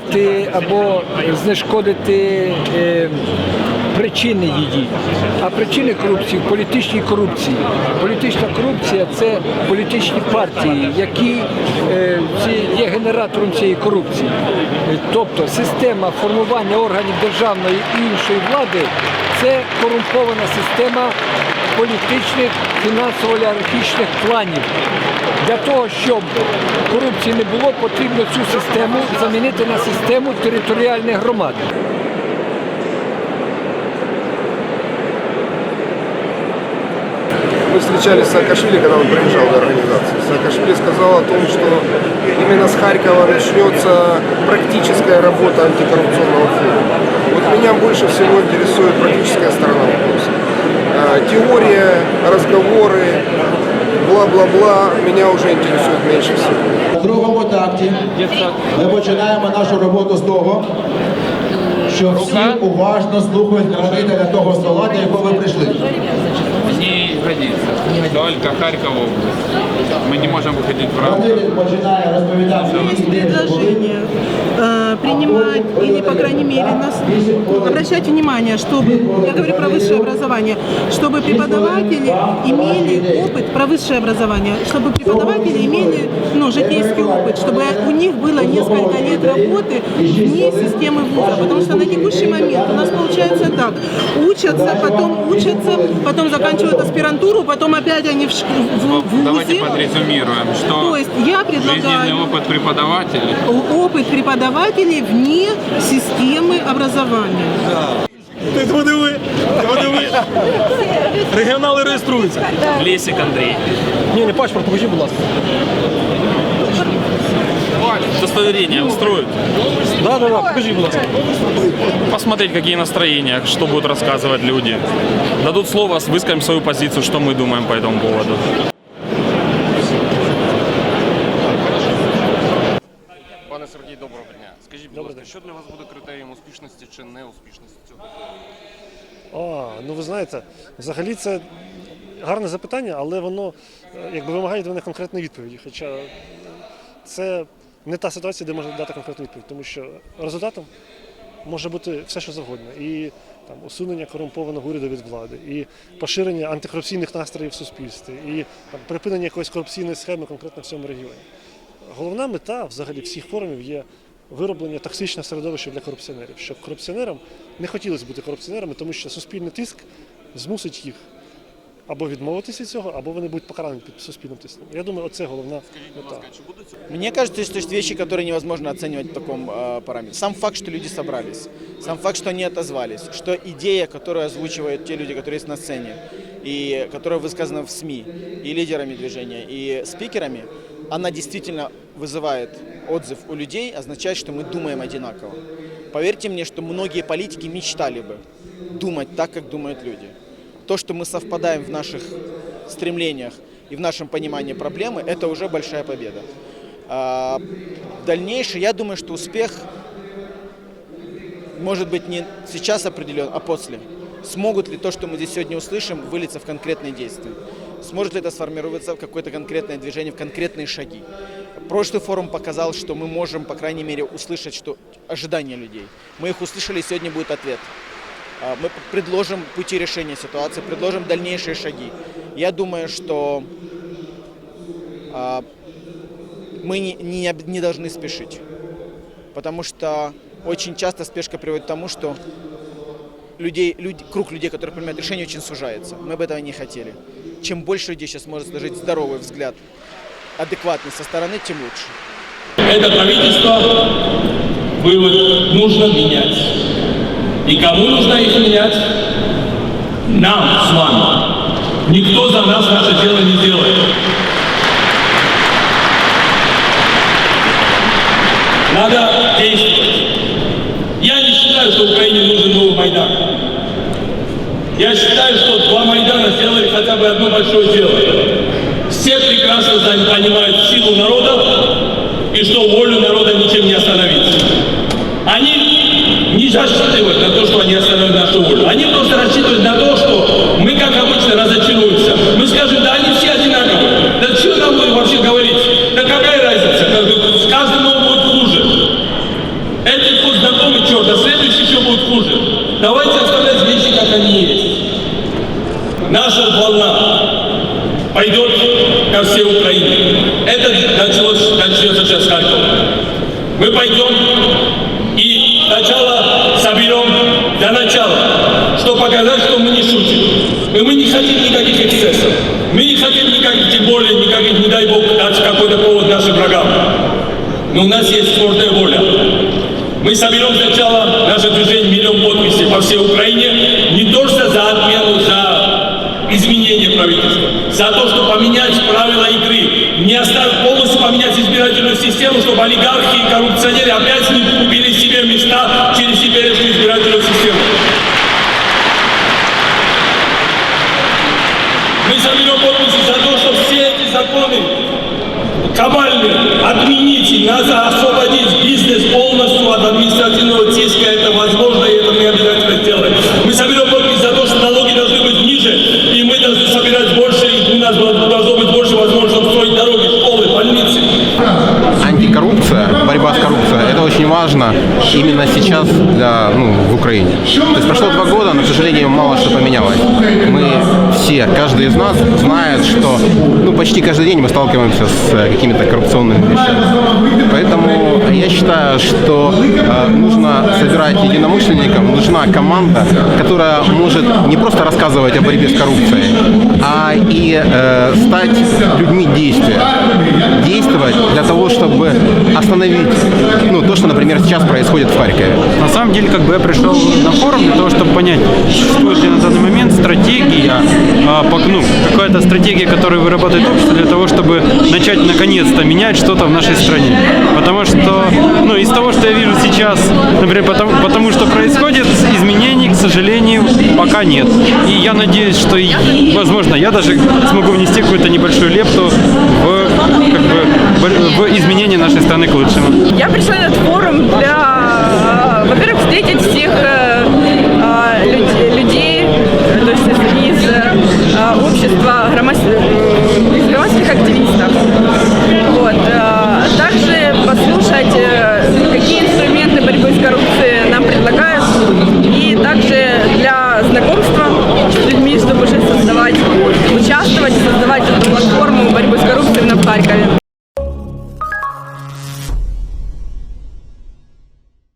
потрібно або знешкодити е, причини її. А причини корупції політичній корупції. Політична корупція це політичні партії, які е, є генератором цієї корупції. Тобто система формування органів державної і іншої влади це корумпована система політичних фінансово-олігархічних планів. Для того, щоб корупції не було, потрібно цю систему замінити на систему територіальних громад. Мы встречались с Саакашвили, когда он приезжал в организацию. Саакашвили сказал о том, что именно с Харькова начнется практическая работа антикоррупционного фонда. Вот меня больше всего интересует практическая сторона вопроса. А, Теория, разговоры, бла-бла-бла меня уже интересует меньше всего. В другому такті ми починаємо нашу роботу з того, що всі уважно слухають родителя того стола, до якого ви прийшли. не годится. Только Харьков область. Мы не можем выходить в рамки. Говоритель починає розповідати Есть ідеї були. предложение э, принимать или, по крайней мере, нас, обращать внимание, чтобы, я говорю про высшее образование, чтобы преподаватели имели опыт про высшее образование, чтобы преподаватели имели ну, житейский опыт, чтобы у них было несколько лет работы вне системы вуза, потому что на текущий момент у нас получается так, учатся, потом учатся, потом заканчивают аспирантуру, потом опять они в, ш- в, в Давайте вузе. подрезюмируем, что То есть я предлагаю... жизненный опыт преподавателей опыт преподавателей вне системы образования. Ти подиви, ти подиви. Регіонали реєструються. Лесик Андрей. Ні, не паспорт, покажи, будь ласка. Удостоверение устроит. Да, да, да, покажи, будь ласка. Посмотреть, какие настроения, что будут рассказывать люди. Дадут слово, выскажем свою позицию, что мы думаем по этому поводу. Пане Сергій, доброго дня. Скажіть, будь ласка, що для вас буде критерієм успішності чи неуспішності цього? А, ну ви знаєте, взагалі це гарне запитання, але воно е, якби вимагає від мене конкретної відповіді. Хоча е, це не та ситуація, де можна дати конкретну відповідь, тому що результатом може бути все, що завгодно. І там усунення корумпованого уряду від влади, і поширення антикорупційних настроїв в суспільстві, і там, припинення якоїсь корупційної схеми конкретно в цьому регіоні. Головна мета взагалі всіх форумів є вироблення токсичного середовища для корупціонерів, щоб корупціонерам не хотілося бути корупціонерами, тому що суспільний тиск змусить їх або відмовитися від цього, або вони будуть покарані під суспільним тиском. Я думаю, оце головна мета. Мне кажется, что есть вещи, которые невозможно оценивать в таком э, параметре. Сам факт, что люди собрались, сам факт, что они отозвались, что идея, которую озвучивают те люди, которые есть на сцене, и которая высказана в СМИ, и лидерами движения, и спикерами, она действительно вызывает отзыв у людей, означает, что мы думаем одинаково. Поверьте мне, что многие политики мечтали бы думать так, как думают люди. То, что мы совпадаем в наших стремлениях и в нашем понимании проблемы, это уже большая победа. А, Дальнейшее, я думаю, что успех может быть не сейчас определен, а после. Смогут ли то, что мы здесь сегодня услышим, вылиться в конкретные действия? Сможет ли это сформироваться в какое-то конкретное движение, в конкретные шаги? Прошлый форум показал, что мы можем, по крайней мере, услышать что ожидания людей. Мы их услышали, и сегодня будет ответ. А, Мы предложим пути решения ситуации, предложим дальнейшие шаги. Я думаю, что а, мы не, не, не должны спешить. Потому что очень часто спешка приводит к тому, что людей, люди, круг людей, которые принимают решения, очень сужается. Мы бы этого не хотели. Чем больше людей сейчас может сложить здоровый взгляд, адекватный со стороны, тем лучше. Это правительство вывод нужно менять. И кому нужно их менять? Нам с вами. Никто за нас наше дело не делает. Надо действовать. Я не считаю, что Украине нужен новый Майдан. Я считаю, что два Майдана сделали хотя бы одно большое дело. Все прекрасно понимают силу народа и что волю народа ничем не остановить. Они рассчитывают на то, что они остановят нашу волю. Они просто рассчитывают на то, что мы, как обычно, разочаруемся. Мы скажем, да они все одинаковые. Да что нам будет вообще говорить? Да какая разница? С каждым он будет хуже. Этот ход знакомый черт, а следующий еще будет хуже. Давайте оставлять вещи, как они есть. Наша волна пойдет ко всей Украине. Это началось, начнется сейчас с Харькова. Мы пойдем и начало соберем для начала, чтобы показать, что мы не шутим. И мы не хотим никаких эксцессов. Мы не хотим никаких, тем более никаких, не дай бог, дать какой-то повод нашим врагам. Но у нас есть твердая воля. Мы соберем сначала наше движение миллион подписей по всей Украине, не то что за отмену, за изменение правительства, за то, чтобы поменять правила игры, не оставить полностью поменять избирательную систему, чтобы олигархи и коррупционеры опять не купили себе места через теперешнюю избирательную систему. Мы соберем подписи за то, чтобы все эти законы кабальные отменить и нас освободить бизнес полностью от административного тиска. Это возможно, и это мы обязательно сделаем. Мы соберем подписи за то, что налоги должны быть ниже, и мы должны собирать больше, и у нас должно быть больше возможностей чтобы строить дороги, школы, больницы. антикоррупция, борьба с коррупцией, это очень важно именно сейчас для, ну, в Украине. То есть прошло два года, но, к сожалению, мало что поменялось. Мы все, каждый из нас знает, что ну, почти каждый день мы сталкиваемся с э, какими-то коррупционными вещами. Поэтому я считаю, что э, нужно собирать единомышленников, нужна команда, которая может не просто рассказывать о борьбе с коррупцией, а и э, стать людьми действия. Действовать для того, чтобы остановить ну, то, что, например, сейчас происходит в Харькове. На самом деле, как бы я пришел на форум для того, чтобы понять, существует ли на данный момент стратегия, а, по- ну, какая-то стратегия, которую вырабатывает общество для того, чтобы начать наконец-то менять что-то в нашей стране. Потому что, ну, из того, что я вижу сейчас, например, потому, потому что происходит, изменений, к сожалению, пока нет. И я надеюсь, что, возможно, я даже смогу внести какую-то небольшую лепту в, как бы, в изменение нашей страны к лучшему. Я пришла на этот